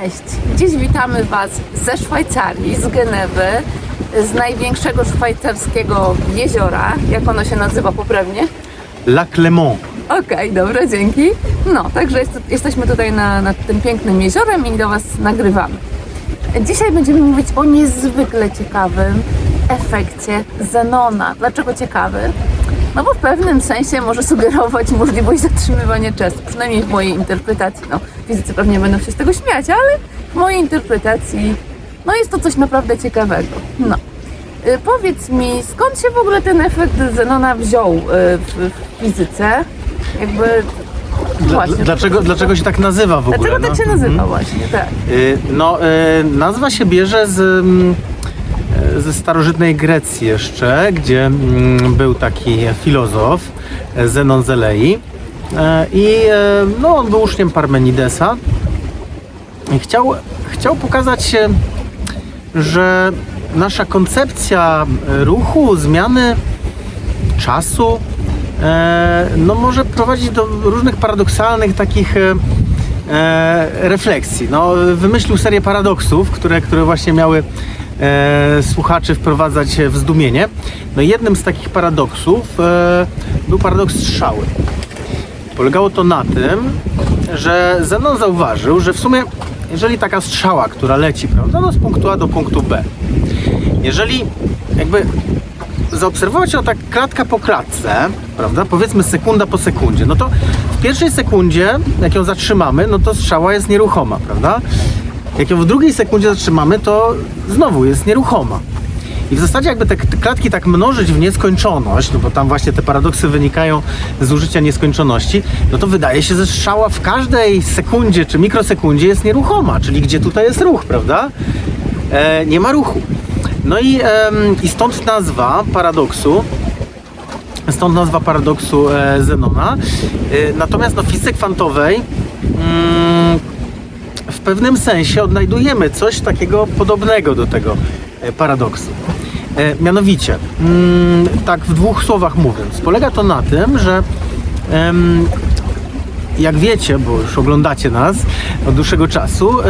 Cześć! Dziś witamy Was ze Szwajcarii, z Genewy, z największego szwajcarskiego jeziora. Jak ono się nazywa poprawnie? La Clément. Okej, dobra, dzięki. No, także jest, jesteśmy tutaj na, nad tym pięknym jeziorem i do Was nagrywamy. Dzisiaj będziemy mówić o niezwykle ciekawym efekcie Zenona. Dlaczego ciekawy? No bo w pewnym sensie może sugerować możliwość zatrzymywania czasu, przynajmniej w mojej interpretacji. No, fizycy pewnie będą się z tego śmiać, ale w mojej interpretacji no jest to coś naprawdę ciekawego. No. Y, Powiedz mi, skąd się w ogóle ten efekt Zenona wziął y, w, w fizyce? Jakby. Dla, właśnie. dlaczego, dlaczego się tak nazywa w ogóle? Dlaczego tak no? się nazywa Mhm. właśnie, tak. Y, No, nazwa się bierze z, mm, ze starożytnej Grecji jeszcze, gdzie mm, był taki filozof, e, Zenon z Elei. E, I e, no, on był uczniem Parmenidesa. I chciał, chciał pokazać, że nasza koncepcja ruchu, zmiany czasu no może prowadzić do różnych paradoksalnych takich refleksji. No, wymyślił serię paradoksów, które, które właśnie miały e, słuchaczy wprowadzać w zdumienie. No jednym z takich paradoksów e, był paradoks strzały. Polegało to na tym, że Zenon zauważył, że w sumie jeżeli taka strzała, która leci, prawda, no z punktu A do punktu B, jeżeli jakby zaobserwować ją tak klatka po klatce, prawda, powiedzmy sekunda po sekundzie, no to w pierwszej sekundzie, jak ją zatrzymamy, no to strzała jest nieruchoma, prawda? Jak ją w drugiej sekundzie zatrzymamy, to znowu jest nieruchoma. I w zasadzie jakby te klatki tak mnożyć w nieskończoność, no bo tam właśnie te paradoksy wynikają z użycia nieskończoności, no to wydaje się, że strzała w każdej sekundzie czy mikrosekundzie jest nieruchoma, czyli gdzie tutaj jest ruch, prawda? E, nie ma ruchu. No i, em, i stąd nazwa paradoksu, stąd nazwa paradoksu e, Zenona. E, natomiast no, w fizyce kwantowej mm, w pewnym sensie odnajdujemy coś takiego podobnego do tego e, paradoksu. E, mianowicie, mm, tak w dwóch słowach mówiąc, polega to na tym, że jak wiecie, bo już oglądacie nas od dłuższego czasu, e,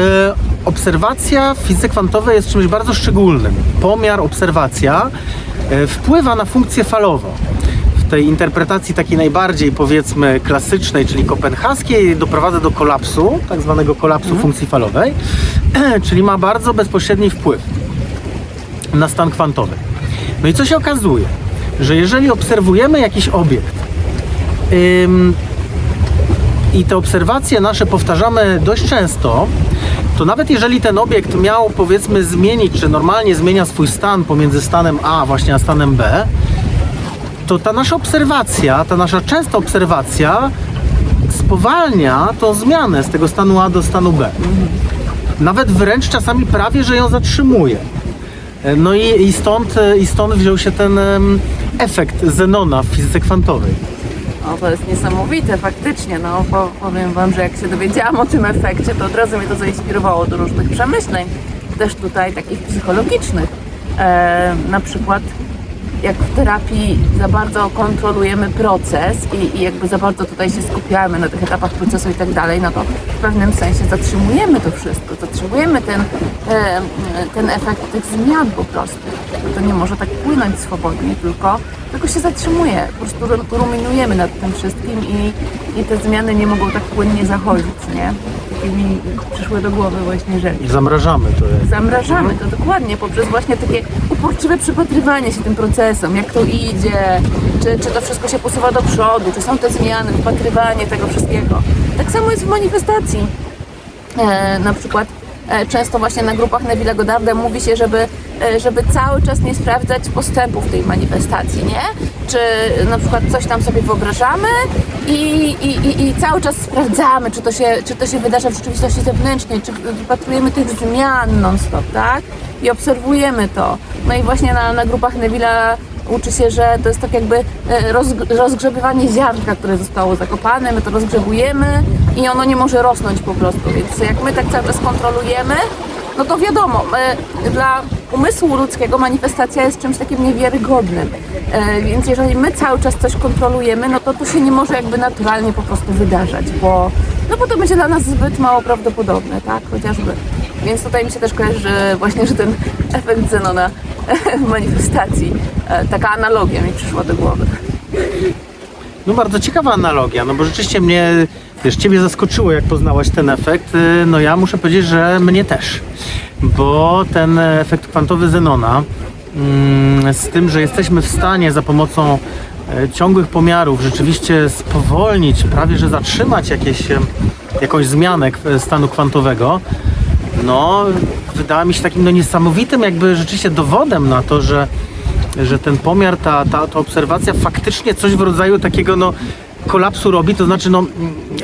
obserwacja w fizyce kwantowej jest czymś bardzo szczególnym. Pomiar, obserwacja wpływa na funkcję falową. W tej interpretacji takiej najbardziej powiedzmy klasycznej, czyli kopenhaskiej, doprowadza do kolapsu, tak zwanego kolapsu funkcji falowej, czyli ma bardzo bezpośredni wpływ na stan kwantowy. No i co się okazuje? Że jeżeli obserwujemy jakiś obiekt, ym, i te obserwacje nasze powtarzamy dość często, to nawet jeżeli ten obiekt miał powiedzmy zmienić, czy normalnie zmienia swój stan pomiędzy stanem A właśnie a stanem B, to ta nasza obserwacja, ta nasza częsta obserwacja spowalnia tą zmianę z tego stanu A do stanu B. Nawet wręcz czasami prawie, że ją zatrzymuje. No i, i, stąd, i stąd wziął się ten efekt Zenona w fizyce kwantowej. O, to jest niesamowite, faktycznie. No, po, powiem Wam, że jak się dowiedziałam o tym efekcie, to od razu mnie to zainspirowało do różnych przemyśleń, też tutaj takich psychologicznych. E, na przykład, jak w terapii za bardzo kontrolujemy proces i, i jakby za bardzo tutaj się skupiamy na tych etapach procesu i tak dalej, no to w pewnym sensie zatrzymujemy to wszystko, zatrzymujemy ten, e, ten efekt tych zmian po prostu. To nie może tak płynąć swobodnie, tylko, tylko się zatrzymuje. Po prostu ru- ruminujemy nad tym wszystkim i, i te zmiany nie mogą tak płynnie zachodzić, nie? Takie mi przyszły do głowy właśnie rzeczy. Zamrażamy to jest. Zamrażamy to dokładnie poprzez właśnie takie uporczywe przypatrywanie się tym procesom, jak to idzie, czy, czy to wszystko się posuwa do przodu, czy są te zmiany, wpatrywanie tego wszystkiego. Tak samo jest w manifestacji. E, na przykład często właśnie na grupach Neville'a Goddarda mówi się, żeby, e, żeby cały czas nie sprawdzać postępu w tej manifestacji, nie? Czy na przykład coś tam sobie wyobrażamy i, i, i, i cały czas sprawdzamy, czy to, się, czy to się wydarza w rzeczywistości zewnętrznej, czy wypatrujemy tych zmian non-stop, tak? I obserwujemy to. No i właśnie na, na grupach Neville'a uczy się, że to jest tak jakby e, rozg- rozgrzebywanie ziarnka, które zostało zakopane, my to rozgrzebujemy i ono nie może rosnąć po prostu, więc jak my tak cały czas kontrolujemy, no to wiadomo, e, dla umysłu ludzkiego manifestacja jest czymś takim niewiarygodnym. E, więc jeżeli my cały czas coś kontrolujemy, no to to się nie może jakby naturalnie po prostu wydarzać, bo, no bo to będzie dla nas zbyt mało prawdopodobne, tak, chociażby. Więc tutaj mi się też kojarzy właśnie, że ten efekt Zenona w manifestacji, taka analogia mi przyszła do głowy. No bardzo ciekawa analogia, no bo rzeczywiście mnie, wiesz, ciebie zaskoczyło jak poznałaś ten efekt. Y, No ja muszę powiedzieć, że mnie też. Bo ten efekt kwantowy Zenona mm, z tym, że jesteśmy w stanie za pomocą e, ciągłych pomiarów rzeczywiście spowolnić, prawie że zatrzymać jakieś, jakąś zmianę stanu kwantowego, no wydała mi się takim no, niesamowitym jakby rzeczywiście dowodem na to, że że ten pomiar, ta, ta, ta obserwacja faktycznie coś w rodzaju takiego no, kolapsu robi, to znaczy no,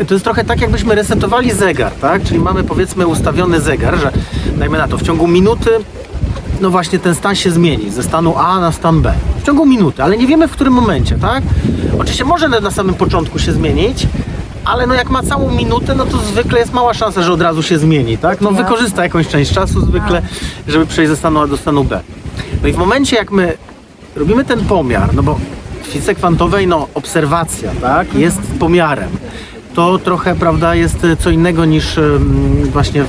to jest trochę tak jakbyśmy resetowali zegar, tak? Czyli mamy powiedzmy ustawiony zegar, że dajmy na to w ciągu minuty no właśnie ten stan się zmieni ze stanu A na stan B. W ciągu minuty, ale nie wiemy w którym momencie, tak? Oczywiście może na samym początku się zmienić, ale no jak ma całą minutę, no to zwykle jest mała szansa, że od razu się zmieni, tak? No Jasne. wykorzysta jakąś część czasu zwykle, żeby przejść ze stanu A do stanu B. No i w momencie jak my robimy ten pomiar, no bo w fizyce kwantowej, no obserwacja, tak, jest pomiarem. To trochę, prawda, jest e, co innego niż em, właśnie w,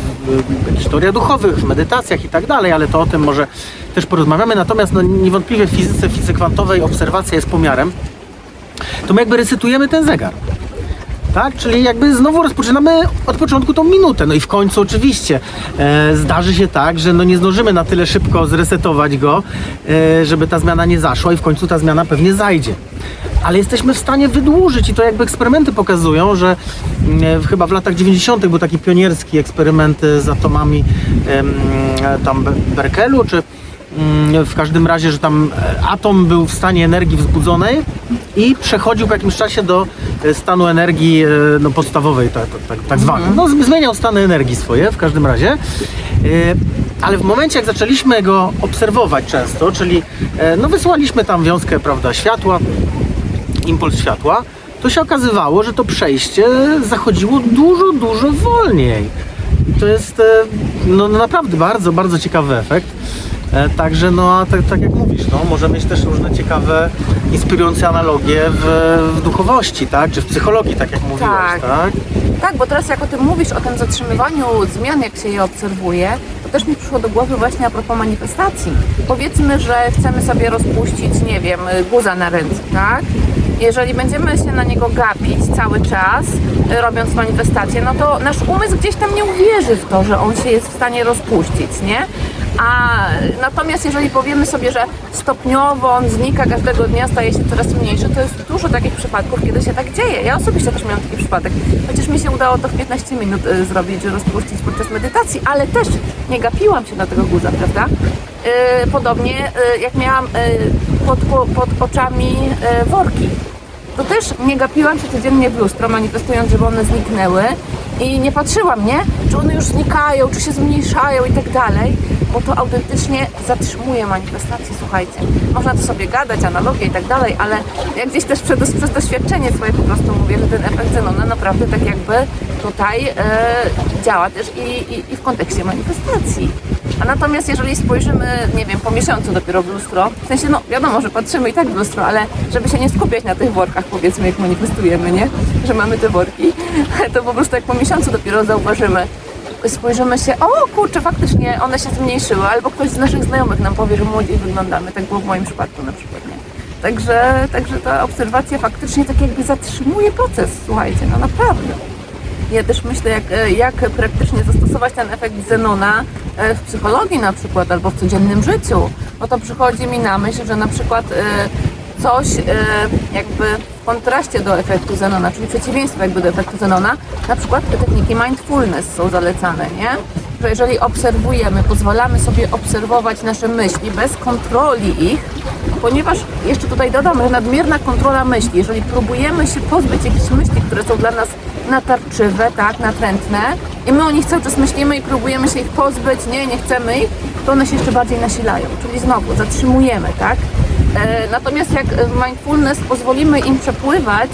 w duchowych, w medytacjach i tak dalej, ale to o tym może też porozmawiamy. Natomiast no, niewątpliwie w fizyce, w fizyce kwantowej obserwacja jest pomiarem. To my jakby resetujemy ten zegar. Tak? Czyli jakby znowu rozpoczynamy od początku tą minutę. No i w końcu oczywiście e, zdarzy się tak, że no nie zdążymy na tyle szybko zresetować go, e, żeby ta zmiana nie zaszła i w końcu ta zmiana pewnie zajdzie. Ale jesteśmy w stanie wydłużyć i to jakby eksperymenty pokazują, że mm, e, chyba w latach 90. był taki pionierski eksperyment e, z atomami e, tam Be- Berkelu, czy w każdym razie, że tam e, atom był w stanie energii wzbudzonej i przechodził po jakimś czasie do e, stanu energii e, no, podstawowej, tak, tak, tak, zwanej. No, z- zmieniał stany energii swoje w każdym razie. Ale w momencie, jak zaczęliśmy go obserwować często, czyli no, wysłaliśmy tam wiązkę prawda, światła, impuls światła, to się okazywało, że to przejście zachodziło dużo, dużo wolniej. To jest no, no naprawdę bardzo, bardzo ciekawy efekt. E, Także no, a tak, tak jak mówisz, no, może mieć też różne ciekawe, inspirujące analogie w, w duchowości, tak? Czy w psychologii, tak jak mówiłaś, Tak. tak? Tak, bo teraz jak o tym mówisz, o tym zatrzymywaniu zmian, jak się je obserwuje, to też mi przyszło do głowy właśnie a propos manifestacji. Powiedzmy, że chcemy sobie rozpuścić, nie wiem, guza na ręce, tak? Jeżeli będziemy się na niego gapić cały czas, y, robiąc manifestację, no to nasz umysł gdzieś tam nie uwierzy w to, że on się jest w stanie rozpuścić, nie? A natomiast jeżeli powiemy sobie, że stopniowo on znika każdego dnia, staje się coraz mniejszy, to jest dużo takich przypadków, kiedy się tak dzieje. Ja osobiście też miałam taki przypadek. Chociaż mi się udało to w 15 minut y, zrobić, rozpuścić podczas medytacji, ale też nie gapiłam się na tego guza, prawda? Y, podobnie y, jak miałam pod, po- pod oczami worki to też nie gapiłam się codziennie w lustro, manifestując, żeby one zniknęły i nie patrzyłam, nie? Czy one już znikają, czy się zmniejszają i tak dalej, bo to autentycznie zatrzymuje manifestację, słuchajcie. Można to sobie gadać, analogie i tak dalej, ale jak gdzieś też przez, przez doświadczenie swoje po prostu mówię, że ten efekt Zenona naprawdę tak jakby tutaj e, działa też i, i, i w kontekście manifestacji. A natomiast jeżeli spojrzymy, nie wiem, po miesiącu dopiero w lustro, w sensie, no wiadomo, że patrzymy i tak w lustro, ale żeby się nie skupiać na tych workach, powiedzmy, jak manifestujemy, nie? Że mamy te worki, to po prostu jak po miesiącu dopiero zauważymy, spojrzymy się, o kurczę, faktycznie one się zmniejszyły, albo ktoś z naszych znajomych nam powie, że młodziej wyglądamy, tak było w moim przypadku na przykład, nie? Także, także ta obserwacja faktycznie tak jakby zatrzymuje proces, słuchajcie, no naprawdę. Ja też myślę, jak, jak praktycznie zastosować ten efekt Zenona e, w psychologii na przykład, albo w codziennym życiu. No to przychodzi mi na myśl, że na przykład e, coś e, jakby w kontraście do efektu Zenona, czyli przeciwieństwo jakby do efektu Zenona, na przykład te techniki mindfulness są zalecane, nie? Że jeżeli obserwujemy, pozwalamy sobie obserwować nasze myśli bez kontroli ich, ponieważ jeszcze tutaj dodam, że nadmierna kontrola myśli, jeżeli próbujemy się pozbyć jakichś myśli, które są dla nas natarczywe, tak, natrętne i my o nich cały czas myślimy i próbujemy się ich pozbyć, nie, nie chcemy ich, to one się jeszcze bardziej nasilają, czyli znowu zatrzymujemy, tak. E, natomiast jak w mindfulness pozwolimy im przepływać,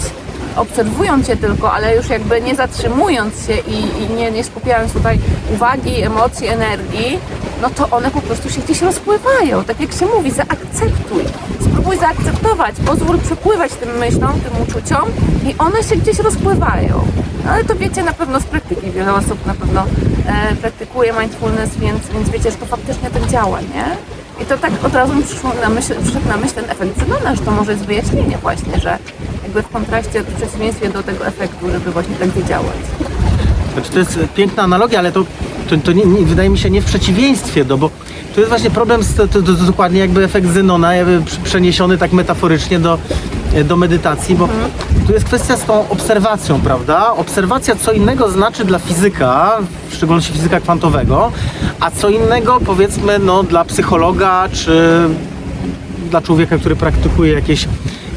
obserwując je tylko, ale już jakby nie zatrzymując się i, i nie, nie skupiając tutaj uwagi, emocji, energii, no to one po prostu się gdzieś rozpływają. Tak jak się mówi, zaakceptuj. Spróbuj zaakceptować, pozwól przepływać tym myślom, tym uczuciom i one się gdzieś rozpływają. No, ale to wiecie na pewno z praktyki. Wiele osób na pewno e, praktykuje mindfulness, więc, więc wiecie, że to faktycznie tak działa, nie? I to tak od razu mi przyszło na myśl, przyszedł na myśl ten efekt Zenona, że to może jest wyjaśnienie właśnie, że jakby w kontraście, w przeciwieństwie do tego efektu, żeby właśnie tak zadziałać. Znaczy, to jest piękna analogia, ale to, to, to nie, nie, wydaje mi się nie w przeciwieństwie do, bo to jest właśnie problem, z, to, to, to dokładnie jakby efekt Zenona, jakby przeniesiony tak metaforycznie do, do medytacji, bo tu jest kwestia z tą obserwacją, prawda? Obserwacja co innego znaczy dla fizyka, w szczególności fizyka kwantowego, a co innego powiedzmy no, dla psychologa czy dla człowieka, który praktykuje jakieś,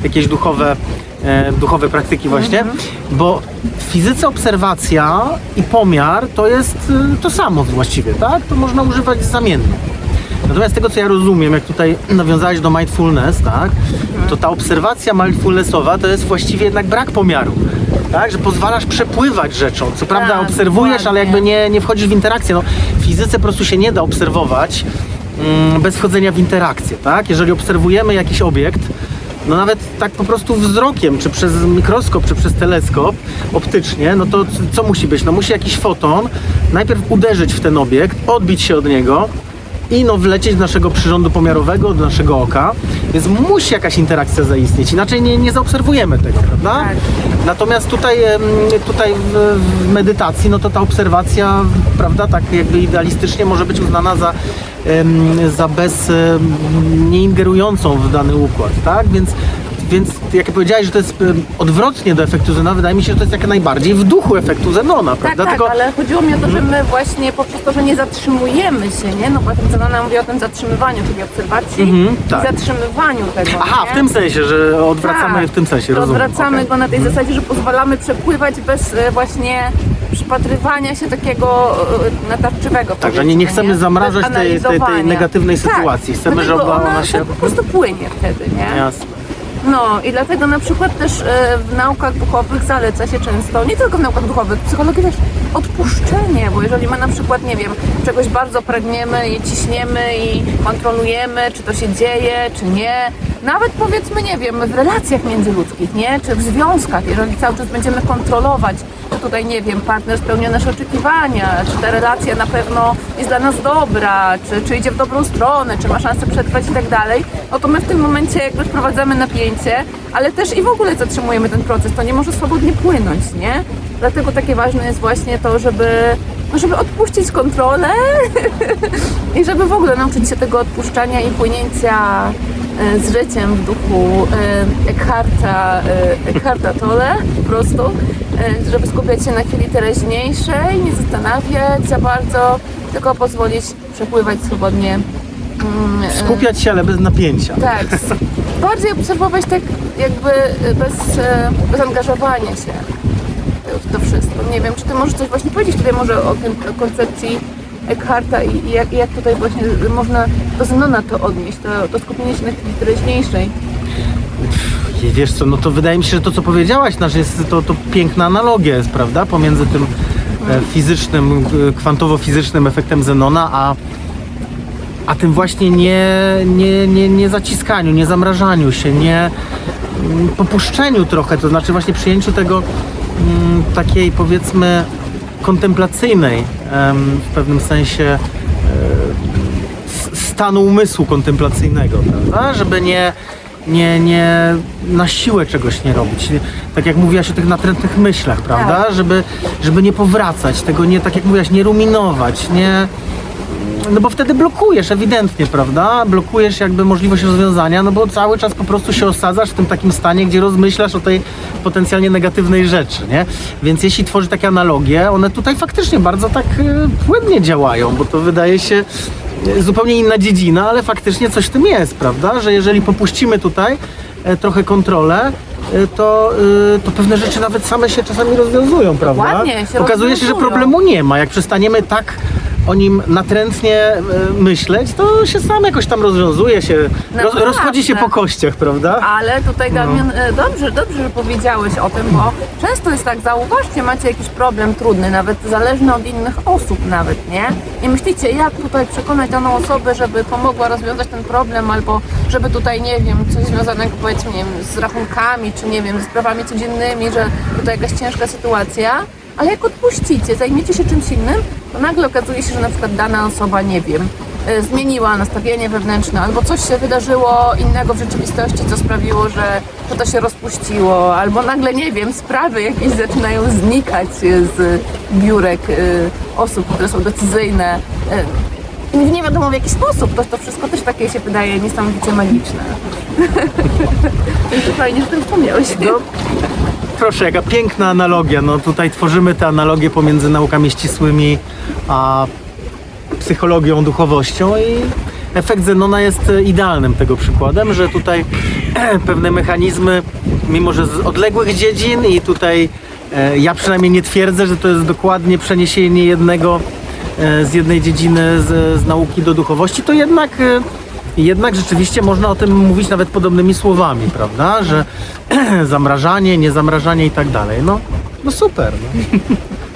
jakieś duchowe, e, duchowe praktyki właśnie, bo w fizyce obserwacja i pomiar to jest e, to samo właściwie, tak? To można używać zamiennie. Natomiast tego, co ja rozumiem, jak tutaj nawiązałeś do mindfulness, tak, to ta obserwacja mindfulnessowa to jest właściwie jednak brak pomiaru, tak, że pozwalasz przepływać rzeczą. Co prawda Tak, obserwujesz, ale jakby dokładnie. nie, nie wchodzisz w interakcję. No, w fizyce po prostu się nie da obserwować mm, bez wchodzenia w interakcję, tak? Jeżeli obserwujemy jakiś obiekt, no nawet tak po prostu wzrokiem, czy przez mikroskop, czy przez teleskop optycznie, no to co musi być? No musi jakiś foton najpierw uderzyć w ten obiekt, odbić się od niego i no wlecieć do naszego przyrządu pomiarowego, do naszego oka, więc musi jakaś interakcja zaistnieć, inaczej nie, nie zaobserwujemy tego, prawda? Tak. Natomiast tutaj, tutaj w, medytacji, no to ta obserwacja, prawda, tak jakby idealistycznie może być uznana za, za bez, em, nie ingerującą w dany układ, tak? Więc, więc jak powiedziałeś, że to jest odwrotnie do efektu Zenona, wydaje mi się, że to jest jak najbardziej w duchu efektu Zenona, Tak, prawda? tak, Tylko- ale chodziło mi o to, że my właśnie poprzez to, że nie zatrzymujemy się, nie? No bo ten Zenona mówi o tym zatrzymywaniu, czyli obserwacji Mhm, tak. i zatrzymywaniu tego, Aha, nie? w tym sensie, że odwracamy Tak, w tym sensie, rozumiem. Odwracamy okej. go na tej zasadzie, że pozwalamy przepływać bez e, właśnie przypatrywania się takiego e, natarczywego. Tak, że nie- nie chcemy zamrażać tej- tej- tej negatywnej tak, sytuacji. Chcemy, dlatego żeby ona ona się- tak po prostu płynie wtedy, nie? Jasne. No i dlatego na przykład też e, w naukach duchowych zaleca się często, nie tylko w naukach duchowych, w psychologii też odpuszczenie, bo jeżeli my na przykład, nie wiem, czegoś bardzo pragniemy i ciśniemy i kontrolujemy, czy to się dzieje, czy nie, nawet powiedzmy, nie wiem, w relacjach międzyludzkich, nie, czy w związkach, jeżeli cały czas będziemy kontrolować, tutaj, nie wiem, partner spełnia nasze oczekiwania, czy ta relacja na pewno jest dla nas dobra, czy, czy idzie w dobrą stronę, czy ma szansę przetrwać i tak dalej, no to my w tym momencie jakby wprowadzamy napięcie, ale też i w ogóle zatrzymujemy ten proces, to nie może swobodnie płynąć, nie? Dlatego takie ważne jest właśnie to, żeby, no żeby odpuścić kontrolę i żeby w ogóle nauczyć się tego odpuszczania i płynięcia z życiem w duchu e, Eckharta, e, Eckharta Tolle po prostu, e, żeby skupiać się na chwili teraźniejszej, nie zastanawiać za bardzo, tylko pozwolić przepływać swobodnie. mm, e, Skupiać się, ale bez napięcia. tak, bardziej obserwować tak jakby e, bez, e, bez angażowania się w to wszystko. Nie wiem, czy ty możesz coś właśnie powiedzieć tutaj może o tym o koncepcji Eckharta i, i, jak, jak tutaj właśnie można do Zenona to odnieść, to, to skupienie się na chwili teraźniejszej. Wiesz co, no to wydaje mi się, że to co powiedziałaś, znaczy jest to, to piękna analogia jest, prawda? Pomiędzy tym e, fizycznym, e, kwantowo-fizycznym efektem Zenona, a, a tym właśnie nie, nie, nie, nie zaciskaniu, nie zamrażaniu się, nie mm, popuszczeniu trochę, to znaczy właśnie przyjęciu tego mm, takiej powiedzmy kontemplacyjnej em, w pewnym sensie e, stanu umysłu kontemplacyjnego, prawda? Żeby nie, nie, nie na siłę czegoś nie robić. Tak jak mówiłaś o tych natrętnych myślach, prawda? Tak. Żeby, żeby nie powracać, tego nie, tak jak mówiłaś, nie ruminować, nie... No bo wtedy blokujesz ewidentnie, prawda? Blokujesz jakby możliwość rozwiązania, no bo cały czas po prostu się osadzasz w tym takim stanie, gdzie rozmyślasz o tej potencjalnie negatywnej rzeczy, nie? Więc jeśli tworzy takie analogie, one tutaj faktycznie bardzo tak e, płynnie działają, bo to wydaje się e, zupełnie inna dziedzina, ale faktycznie coś w tym jest, prawda? Że jeżeli popuścimy tutaj e, trochę kontrolę, e, to, e, to pewne rzeczy nawet same się czasami rozwiązują, prawda? Dokładnie, się Okazuje się, że problemu nie ma. Jak przestaniemy tak o nim natrętnie e, myśleć, to się sam jakoś tam rozwiązuje się, roz, Naprawdę. rozchodzi się po kościach, prawda? Ale tutaj Damian, e, dobrze, dobrze, że powiedziałeś o tym, bo często jest tak, zauważcie, macie jakiś problem trudny, nawet zależny od innych osób nawet, nie? I myślicie, jak tutaj przekonać daną osobę, żeby pomogła rozwiązać ten problem, albo żeby tutaj, nie wiem, coś związanego powiedzmy, nie wiem, z rachunkami, czy nie wiem, ze sprawami codziennymi, że tutaj jakaś ciężka sytuacja, ale jak odpuścicie, zajmiecie się czymś innym, to nagle okazuje się, że na przykład dana osoba, nie wiem, e, zmieniła nastawienie wewnętrzne, albo coś się wydarzyło innego w rzeczywistości, co sprawiło, że, że to się rozpuściło, albo nagle, nie wiem, sprawy jakieś zaczynają znikać z biurek e, osób, które są decyzyjne. e, Nie wiadomo w jaki sposób, to, to wszystko też takie się wydaje niesamowicie magiczne. Fajnie, że tym wspomniałeś. No, proszę, jaka piękna analogia. No tutaj tworzymy te analogie pomiędzy naukami ścisłymi a psychologią, duchowością i efekt Zenona jest idealnym tego przykładem, że tutaj pewne mechanizmy, mimo że z odległych dziedzin i tutaj e, ja przynajmniej nie twierdzę, że to jest dokładnie przeniesienie jednego e, z jednej dziedziny z, z nauki do duchowości, to jednak e, jednak rzeczywiście można o tym mówić nawet podobnymi słowami, prawda? Że zamrażanie, niezamrażanie i tak dalej. No, no super. No.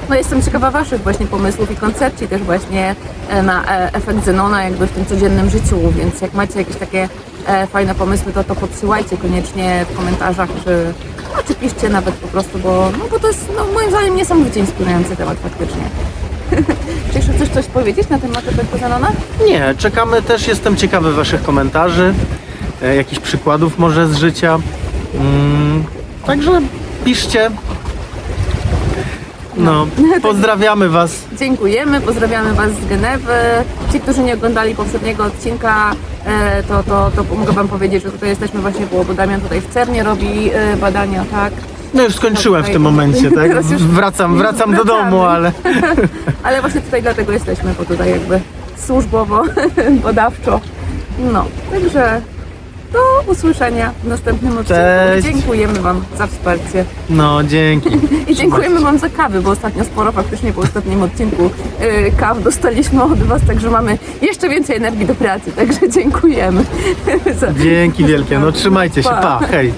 No jestem ciekawa Waszych właśnie pomysłów i koncepcji też właśnie e, na e, efekt Zenona jakby w tym codziennym życiu, więc jak macie jakieś takie e, fajne pomysły, to to podsyłajcie koniecznie w komentarzach, czy, no, czy piszcie nawet po prostu, bo, no, bo to jest no, moim zdaniem niesamowicie inspirujący temat faktycznie. jeszcze chcesz coś powiedzieć na temat efektu Zenona? Nie, czekamy też, jestem ciekawy Waszych komentarzy, e, jakichś przykładów może z życia. Mm, także piszcie. No, pozdrawiamy Was. Dziękujemy, pozdrawiamy Was z Genewy. Ci, którzy nie oglądali poprzedniego odcinka, e, to, to, to mogę Wam powiedzieć, że tutaj jesteśmy właśnie, bo Damian tutaj w Cernie robi e, badania, tak? No już skończyłem w tym momencie, tak? Teraz już- Wracam, wracam do wracamy. domu, ale Ale właśnie tutaj dlatego jesteśmy, bo tutaj jakby służbowo, badawczo. No, także do usłyszenia w następnym odcinku. Cześć. Dziękujemy Wam za wsparcie. no dzięki. I dziękujemy Wam za kawy, bo ostatnio sporo faktycznie po ostatnim odcinku yy, kaw dostaliśmy od Was, także mamy jeszcze więcej energii do pracy, także dziękujemy. za- Dzięki wielkie, no trzymajcie się, pa, hej.